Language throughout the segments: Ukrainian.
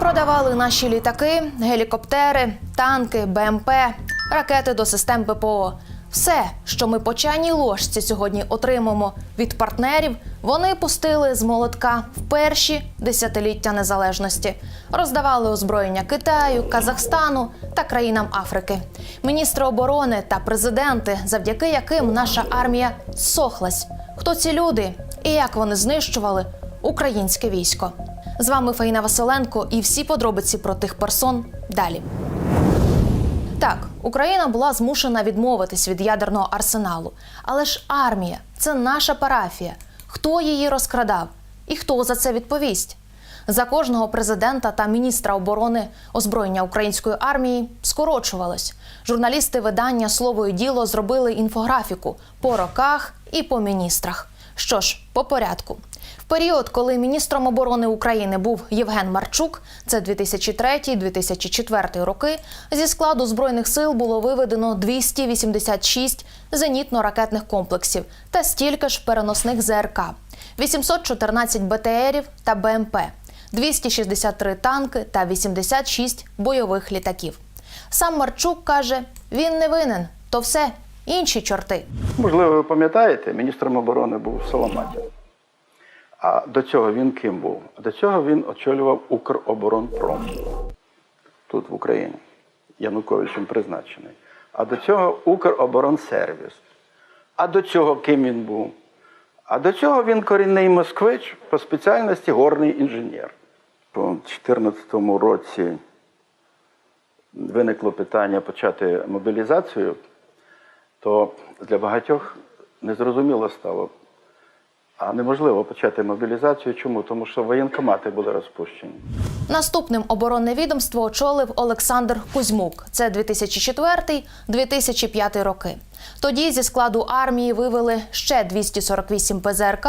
Продавали наші літаки, гелікоптери, танки, БМП, ракети до систем ППО. Все, що ми по чайній ложці сьогодні отримаємо від партнерів, вони пустили з молотка в перші десятиліття незалежності. Роздавали озброєння Китаю, Казахстану та країнам Африки. Міністри оборони та президенти, завдяки яким наша армія сохлась. Хто ці люди і як вони знищували українське військо? З вами Фаїна Василенко і всі подробиці про тих персон далі. Так, Україна була змушена відмовитись від ядерного арсеналу. Але ж армія це наша парафія. Хто її розкрадав? І хто за це відповість? За кожного президента та міністра оборони озброєння української армії скорочувалось. Журналісти видання Слово і діло зробили інфографіку по роках і по міністрах. Що ж, по порядку. Період, коли міністром оборони України був Євген Марчук, це 2003-2004 роки, зі складу збройних сил було виведено 286 зенітно-ракетних комплексів та стільки ж переносних ЗРК, 814 БТРів та БМП, 263 танки та 86 бойових літаків. Сам Марчук каже, він не винен, то все інші чорти. Можливо, ви пам'ятаєте, міністром оборони був Соломатін. А до цього він ким був? До цього він очолював Укроборонпром тут в Україні. Януковичем призначений. А до цього Укроборонсервіс. А до цього ким він був? А до цього він корінний москвич по спеціальності горний інженер. У 2014 році виникло питання почати мобілізацію, то для багатьох незрозуміло стало. А неможливо почати мобілізацію. Чому? Тому що воєнкомати були розпущені. Наступним оборонне відомство очолив Олександр Кузьмук. Це 2004-2005 роки. Тоді зі складу армії вивели ще 248 ПЗРК,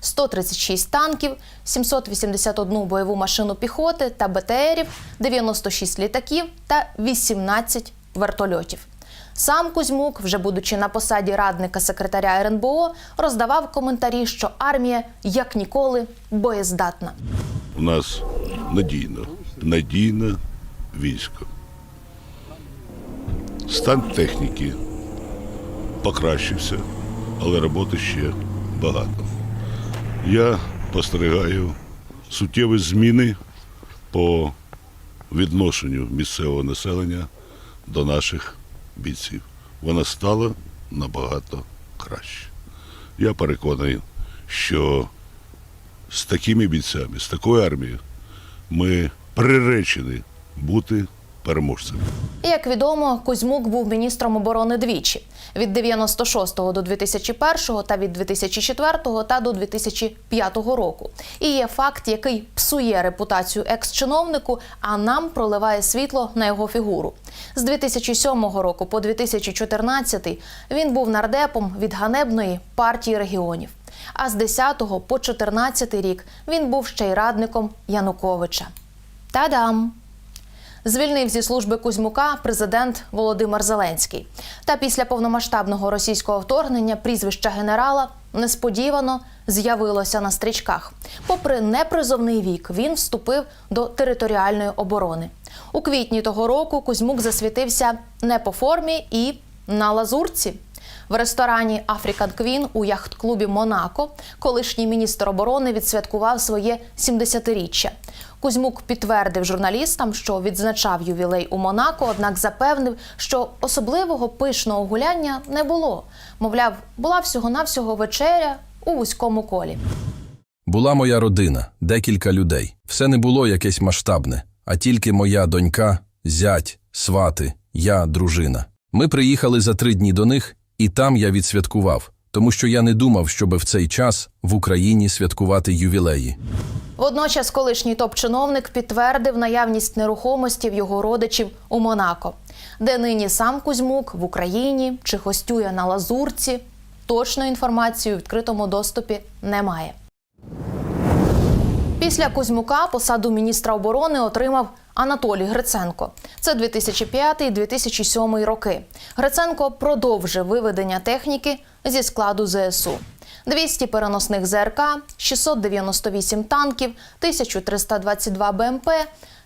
136 танків, 781 бойову машину піхоти та БТРів, 96 літаків та 18 вертольотів. Сам Кузьмук, вже будучи на посаді радника секретаря РНБО, роздавав коментарі, що армія як ніколи боєздатна. У нас надійно, надійне військо. Стан техніки покращився, але роботи ще багато. Я спостерігаю суттєві зміни по відношенню місцевого населення до наших бійців. Вона стала набагато краще. Я переконаний, що з такими бійцями, з такою армією, ми приречені бути переможцями. Як відомо, Кузьмук був міністром оборони двічі: від 96-го до 2001-го та від 2004-го та до 2005 року. І є факт, який псує репутацію екс-чиновнику, а нам проливає світло на його фігуру. З 2007 року по 2014 він був нардепом від ганебної партії регіонів. А з 10 по 14 рік він був ще й радником Януковича. Та-дам! Звільнив зі служби Кузьмука президент Володимир Зеленський. Та після повномасштабного російського вторгнення прізвище генерала несподівано з'явилося на стрічках. Попри непризовний вік, він вступив до територіальної оборони. У квітні того року Кузьмук засвітився не по формі і на лазурці. В ресторані African Queen у яхт-клубі Монако колишній міністр оборони відсвяткував своє 70-річчя. Кузьмук підтвердив журналістам, що відзначав ювілей у Монако, однак запевнив, що особливого пишного гуляння не було. Мовляв, була всього-навсього вечеря у вузькому колі. Була моя родина, декілька людей. Все не було якесь масштабне, а тільки моя донька, зять, свати, я, дружина. Ми приїхали за три дні до них, і там я відсвяткував, тому що я не думав, щоби в цей час в Україні святкувати ювілеї. Водночас колишній топ-чиновник підтвердив наявність нерухомості в його родичів у Монако, де нині сам Кузьмук в Україні чи гостює на Лазурці. Точної інформації у відкритому доступі немає. Після Кузьмука посаду міністра оборони отримав Анатолій Гриценко. Це 2005-2007 роки. Гриценко продовжив виведення техніки зі складу ЗСУ. 200 переносних ЗРК, 698 танків, 1322 БМП,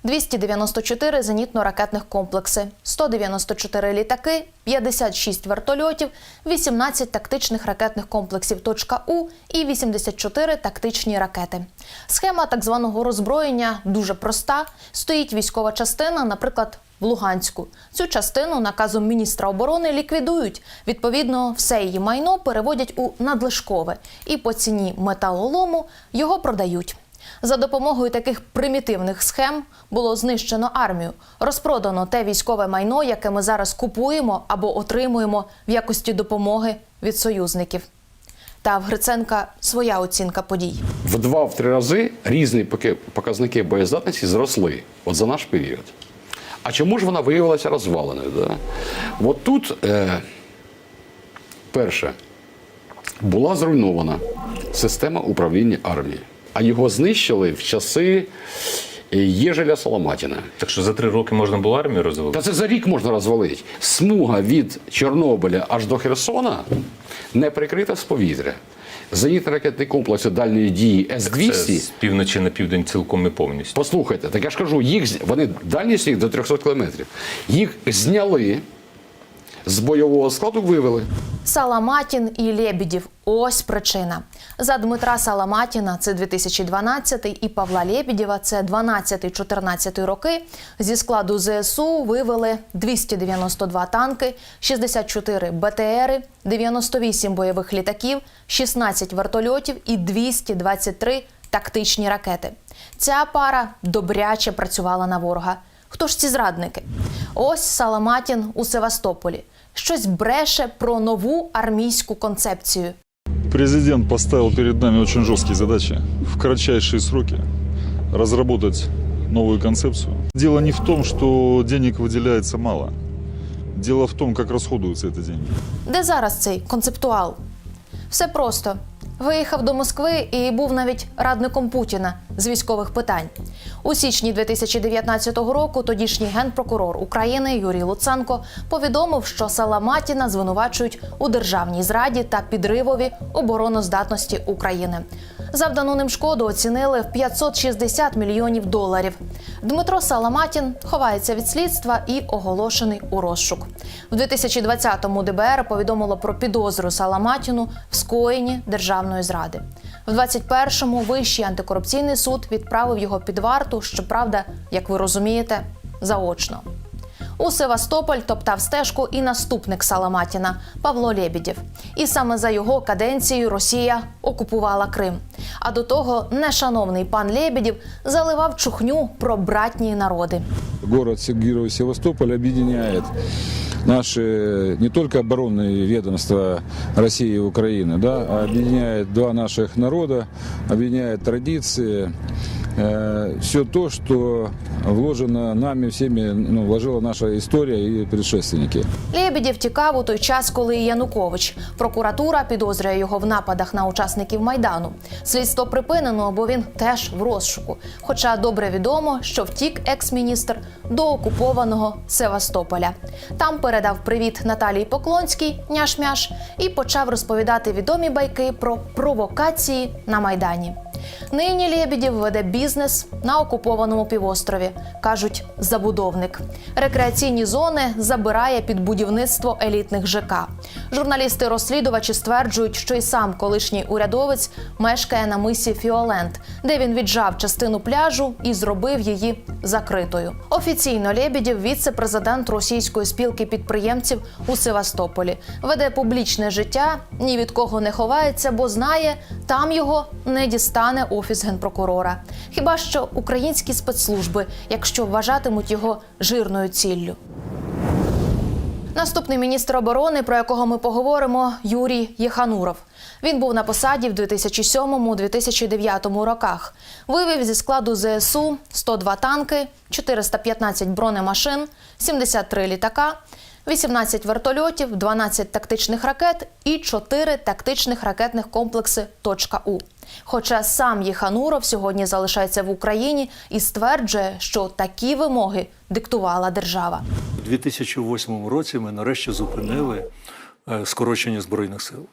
294 зенітно-ракетних комплекси, 194 літаки, 56 вертольотів, 18 тактичних ракетних комплексів «Точка У» і 84 тактичні ракети. Схема так званого роззброєння дуже проста. Стоїть військова частина, наприклад, в Луганську. Цю частину наказом міністра оборони ліквідують. Відповідно, все її майно переводять у надлишкове і по ціні металолому його продають. За допомогою таких примітивних схем було знищено армію, розпродано те військове майно, яке ми зараз купуємо або отримуємо в якості допомоги від союзників. Та в Гриценка своя оцінка подій. в два-три рази різні показники боєздатності зросли от за наш період. А чому ж вона виявилася розваленою? Да? От тут, е, перше, була зруйнована система управління армією, а його знищили в часи е, Єжеля Соломатіна. Так що за три роки можна було армію розвалити? Та це за рік можна розвалити. Смуга від Чорнобиля аж до Херсона не прикрита з повітря. Зенітно-ракетні комплекси дальньої дії Це С-200 з півночі на південь цілком і повністю. Послухайте, так я ж кажу, їх вони дальність їх до 300 кілометрів. Їх зняли з бойового складу, вивели. Саламатін і Лєбідів – ось причина. За Дмитра Саламатіна – це 2012 і Павла Лєбідєва – це 12-14 роки. Зі складу ЗСУ вивели 292 танки, 64 БТРи, 98 бойових літаків, 16 вертольотів і 223 тактичні ракети. Ця пара добряче працювала на ворога. Хто ж ці зрадники? Ось Саламатін у Севастополі. Щось бреше про нову армійську концепцію. Президент поставил перед нами очень жорсткі задачі в кратчайшие сроки розробити новую концепцию. Дело не в том, что денег выделяется мало. Дело в том, как расходуются эти деньги. Де зараз цей концептуал? Все просто. Виїхав до Москви і був навіть радником Путіна з військових питань. У січні 2019 року тодішній генпрокурор України Юрій Луценко повідомив, що Саламатіна звинувачують у державній зраді та підривові обороноздатності України. Завдану ним шкоду оцінили в 560 мільйонів доларів. Дмитро Саламатін ховається від слідства і оголошений у розшук. В 2020-му ДБР повідомило про підозру Саламатіну в скоєнні державної зради. В 21-му Вищий антикорупційний суд відправив його під варту, щоправда, як ви розумієте, заочно. У Севастополь топтав стежку і наступник Саламатіна Павло Лєбідєв. І саме за його каденцією Росія окупувала Крим. А до того нешановний пан Лєбідєв заливав чухню про братні народи. город Се- Герой Севастополь объединяет наши не только оборонные ведомства России и Украины, да, а объединяет два наших народа, объединяет традиции, все то, что вложено нами всеми, ну, вложила наша история и предшественники. Лєбідєв тікав у той час, коли Янукович. Прокуратура підозрює його в нападах на учасників майдану. Слідство припинено, бо він теж в розшуку. Хоча добре відомо, що втік екс-міністр до окупованого Севастополя. Там передав привіт Наталії Поклонській, няш-мяш, і почав розповідати відомі байки про провокації на майдані. Нині Лєбідєв веде бізнес на окупованому півострові, кажуть забудовник. Рекреаційні зони забирає під будівництво елітних ЖК. Журналісти-розслідувачі стверджують, що й сам колишній урядовець мешкає на мисі Фіолент, де він віджав частину пляжу і зробив її закритою. Офіційно Лєбідєв – віце-президент російської спілки підприємців у Севастополі. Веде публічне життя, ні від кого не ховається, бо знає, там його не дістане офіс генпрокурора. Хіба що українські спецслужби, якщо вважатимуть його жирною ціллю. Наступний міністр оборони, про якого ми поговоримо, Юрій Єхануров. Він був на посаді в 2007-2009 роках. Вивів зі складу ЗСУ 102 танки, 415 бронемашин, 73 літака, 18 вертольотів, 12 тактичних ракет і 4 тактичних ракетних комплекси «Точка У». Хоча сам Єхануров сьогодні залишається в Україні і стверджує, що такі вимоги диктувала держава. У 2008 році ми нарешті зупинили е, скорочення збройних сил.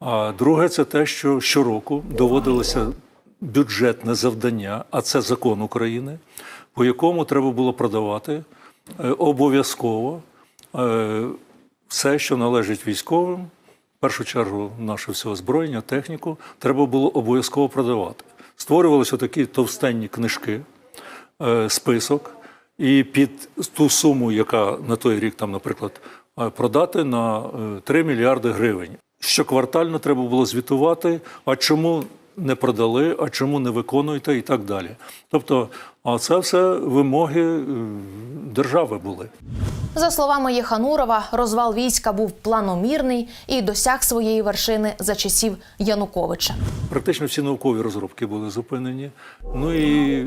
А друге, це те, що щороку доводилося бюджетне завдання, а це закон України, по якому треба було продавати е, обов'язково все, що належить військовим, в першу чергу наше все озброєння, техніку, треба було обов'язково продавати. Створювалися такі товстенні книжки, е, список, і під ту суму, яка на той рік, там, наприклад, е, продати на е, 3 мільярди гривень. Щоквартально треба було звітувати, а чому не продали, а чому не виконуєте і так далі. Тобто, а це все вимоги е, держави були. За словами Єханурова, розвал війська був планомірний і досяг своєї вершини за часів Януковича. Практично всі наукові розробки були зупинені. Ну і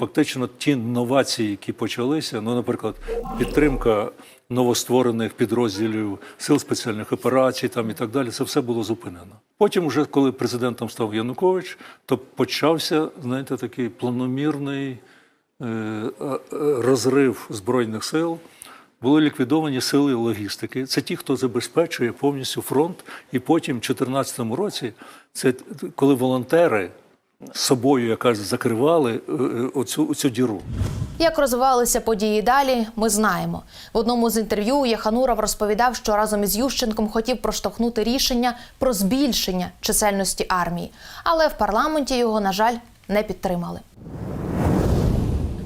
фактично ті новації, які почалися, ну, наприклад, підтримка новостворених підрозділів сил спеціальних операцій там і так далі, це все було зупинено. Потім, вже коли президентом став Янукович, то почався, знаєте, такий планомірний е, е, розрив збройних сил. Були ліквідовані сили логістики. Це ті, хто забезпечує повністю фронт. І потім, в 2014 році, це коли волонтери собою якась закривали е, е, оцю, оцю діру. Як розвивалися події далі, ми знаємо. В одному з інтерв'ю Яхануров розповідав, що разом із Ющенком хотів проштовхнути рішення про збільшення чисельності армії, але в парламенті його, на жаль, не підтримали.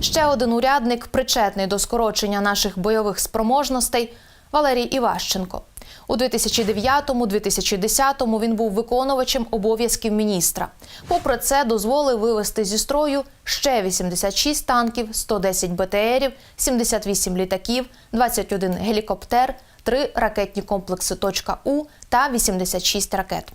Ще один урядник, причетний до скорочення наших бойових спроможностей Валерій Іващенко. У 2009-2010 він був виконувачем обов'язків міністра. Попри це, дозволив вивести зі строю ще 86 танків, 110 БТРів, 78 літаків, 21 гелікоптер, 3 ракетні комплекси «Точка У» та 86 ракет.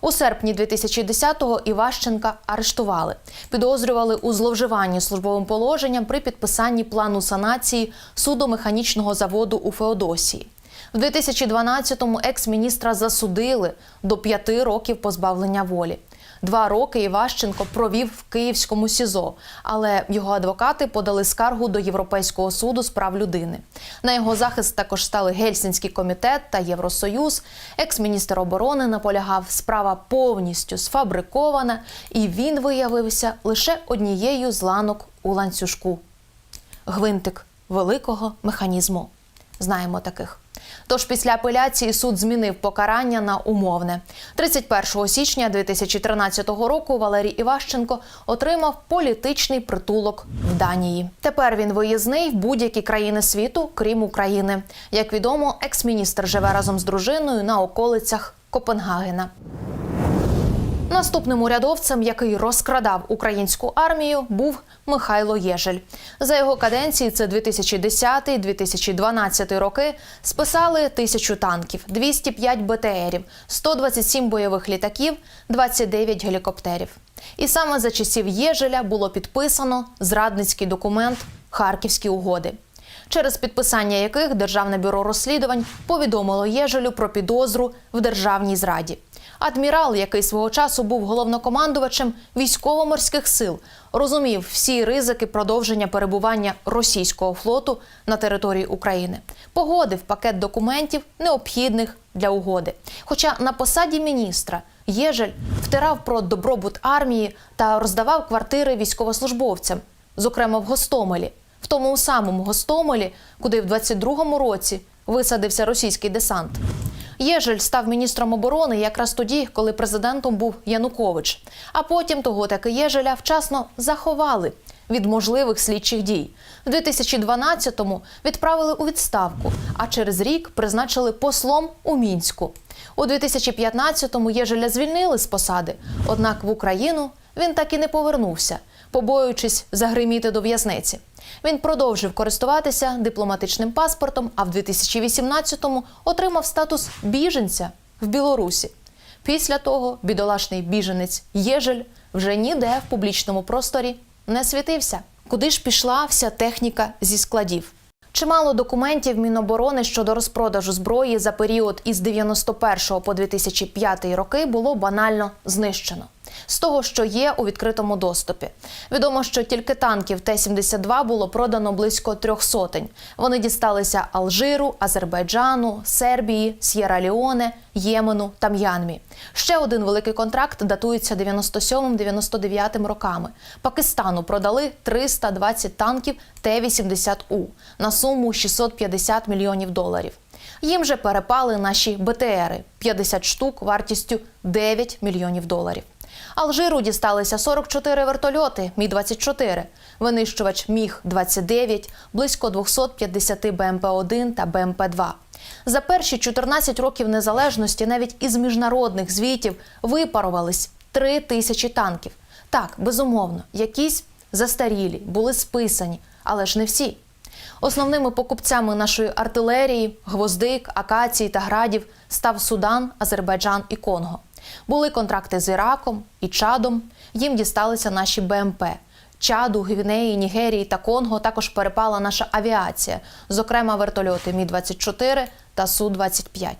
У серпні 2010-го Іващенка арештували. Підозрювали у зловживанні службовим положенням при підписанні плану санації судомеханічного заводу у Феодосії. В 2012-му екс-міністра засудили до п'яти років позбавлення волі. Два роки Іващенко провів в Київському СІЗО, але його адвокати подали скаргу до Європейського суду з прав людини. На його захист також стали Гельсінський комітет та Євросоюз. Екс-міністр оборони наполягав, справа повністю сфабрикована, і він виявився лише однією з ланок у ланцюжку. Гвинтик великого механізму. Знаємо таких. Тож після апеляції суд змінив покарання на умовне. 31 січня 2013 року Валерій Іващенко отримав політичний притулок в Данії. Тепер він виїзний в будь-які країни світу, крім України. Як відомо, екс-міністр живе разом з дружиною на околицях Копенгагена. Наступним урядовцем, який розкрадав українську армію, був Михайло Єжель. За його каденції це 2010-2012 роки списали тисячу танків, 205 БТРів, 127 бойових літаків, 29 гелікоптерів. І саме за часів Єжеля було підписано зрадницький документ Харківські угоди через підписання яких Державне бюро розслідувань повідомило Єжелю про підозру в державній зраді. Адмірал, який свого часу був головнокомандувачем військово-морських сил, розумів всі ризики продовження перебування російського флоту на території України. Погодив пакет документів, необхідних для угоди. Хоча на посаді міністра Єжель втирав про добробут армії та роздавав квартири військовослужбовцям, зокрема в Гостомелі, в тому самому Гостомелі, куди в 22-му році висадився російський десант. Єжель став міністром оборони якраз тоді, коли президентом був Янукович. А потім того таки Єжеля вчасно заховали від можливих слідчих дій. В 2012-му відправили у відставку, а через рік призначили послом у мінську. У 2015-му Єжеля звільнили з посади. Однак в Україну він так і не повернувся, побоюючись загриміти до в'язниці. Він продовжив користуватися дипломатичним паспортом, а в 2018-му отримав статус біженця в Білорусі. Після того бідолашний біженець Єжель вже ніде в публічному просторі не світився. Куди ж пішла вся техніка зі складів? Чимало документів Міноборони щодо розпродажу зброї за період із 91 по 2005 роки було банально знищено. З того, що є у відкритому доступі. Відомо, що тільки танків Т-72 було продано близько трьох сотень. Вони дісталися Алжиру, Азербайджану, Сербії, С'єра-Ліоне, Ємену та М'янмі. Ще один великий контракт датується 97-99 роками. Пакистану продали 320 танків Т-80У на суму 650 мільйонів доларів. Їм же перепали наші БТРи 50 штук вартістю 9 мільйонів доларів. Алжиру дісталися 44 вертольоти Мі-24, винищувач Міг-29, близько 250 БМП-1 та БМП-2. За перші 14 років незалежності навіть із міжнародних звітів випарувались 3 тисячі танків. Так, безумовно, якісь застарілі, були списані, але ж не всі. Основними покупцями нашої артилерії, гвоздик, акацій та градів став Судан, Азербайджан і Конго. Були контракти з Іраком і Чадом. Їм дісталися наші БМП. Чаду, Гвінеї, Нігерії та Конго також перепала наша авіація, зокрема вертольоти Мі-24 та Су-25.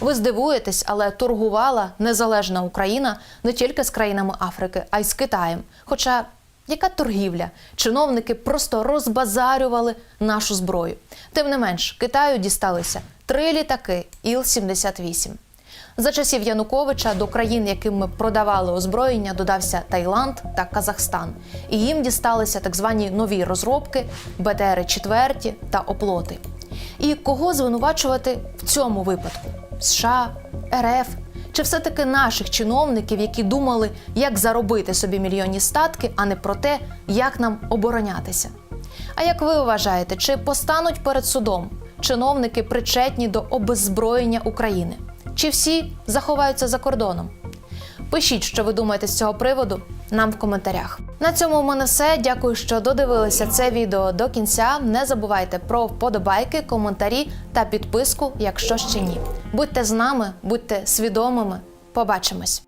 Ви здивуєтесь, але торгувала незалежна Україна не тільки з країнами Африки, а й з Китаєм. Хоча яка торгівля? Чиновники просто розбазарювали нашу зброю. Тим не менш, Китаю дісталися три літаки Іл-78. За часів Януковича до країн, яким ми продавали озброєння, додався Таїланд та Казахстан. І їм дісталися так звані нові розробки, БТРи четверті та оплоти. І кого звинувачувати в цьому випадку? США, РФ чи все-таки наших чиновників, які думали, як заробити собі мільйонні статки, а не про те, як нам оборонятися? А як ви вважаєте, чи постануть перед судом чиновники причетні до обеззброєння України? Чи всі заховаються за кордоном? Пишіть, що ви думаєте з цього приводу нам в коментарях. На цьому у мене все. Дякую, що додивилися це відео до кінця. Не забувайте про вподобайки, коментарі та підписку, якщо ще ні. Будьте з нами, будьте свідомими. Побачимось.